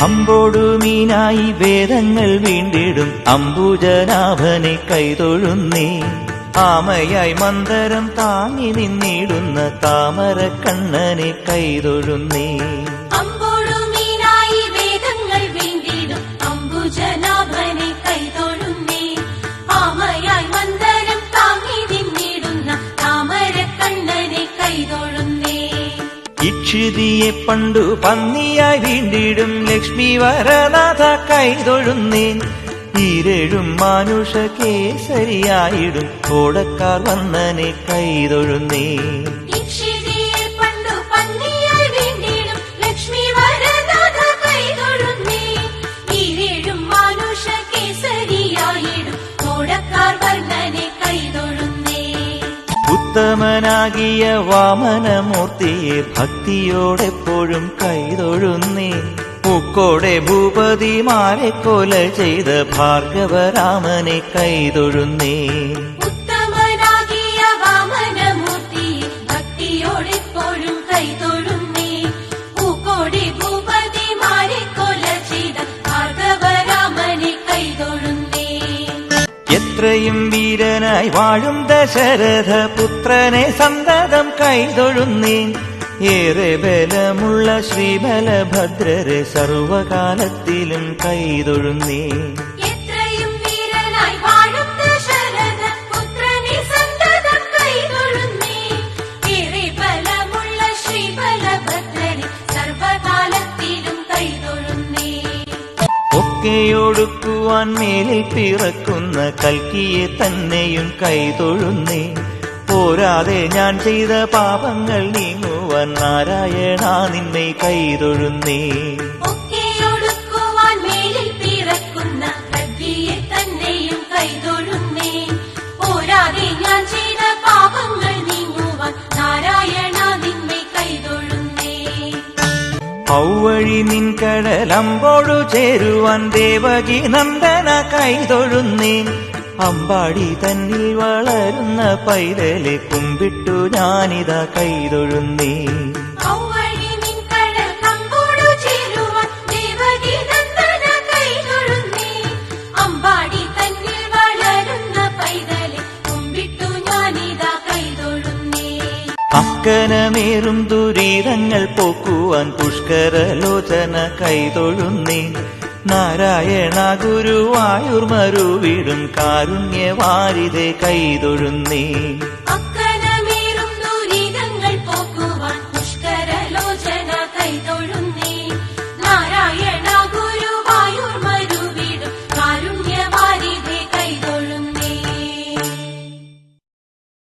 അമ്പോടു മീനായി വേദങ്ങൾ വീണ്ടിടും. അംബുജനാഭനെ കൈതൊഴുന്നേ. ആമയായി മന്ദരം താങ്ങി നിന്നിടുന്ന താമര കണ്ണനെ കൈതൊഴുന്നേ ഇക്ഷിതിയെ പണ്ടു പന്നിയായി വീണ്ടിടും ലക്ഷ്മി വരനാഥ കൈതൊഴുന്നേൻ. ഈരഴും മാനുഷ കേസരിയായിടും. ഓടക്കാർ വന്നനെ കൈതൊഴുന്നേ ഉത്തമനാകിയ വാമനമൂർത്തിയെ ഭക്തിയോടെപ്പോഴും കൈതൊഴുന്നേ. പൂക്കോടെ ഭൂപതിമാരെ കൊല ചെയ്ത ഭാർഗവരാമനെ കൈതൊഴുന്നേ. ഉത്തമനാകിയ വാമനമൂർത്തിയെ ഭക്തിയോടെപ്പോഴും കൈതൊഴുന്നേ എത്രയും വീരനായി വാഴും ദശരഥ പുത്രനെ സന്തതം കൈതൊഴുന്നീൻ. ഏറെ ബലമുള്ള ശ്രീബലഭദ്രരെ സർവകാലത്തിലും കൈതൊഴുന്നേ ഒക്കെയൊടുക്കുവാൻ മേലിൽ പിറക്കുന്ന കൽക്കിയെ തന്നെയും കൈതൊഴുന്നേ. പോരാതെ ഞാൻ ചെയ്ത പാപങ്ങൾ നീങ്ങുവാൻ നാരായണ നിന്നെ കൈതൊഴുന്നേ. ഔവഴി നിൻ കടലമ്പോടു ചേരുവാൻ ദേവകി നന്ദന കൈതൊഴുന്നേൻ അമ്പാടി തന്നിൽ വളരുന്ന പൈതലെ കുമ്പിട്ടു ഞാനിതാ കൈതൊഴുന്നേ ഔവഴി അക്കനമേറും ദുരിതങ്ങൾ പോക്കുവാൻ പുഷ്കരലോചന കൈതൊഴുന്നേ. നാരായണ ഗുരുവായൂർ മരുവിടും കാരുണ്യവാരിതെ കൈതൊഴുന്നേ.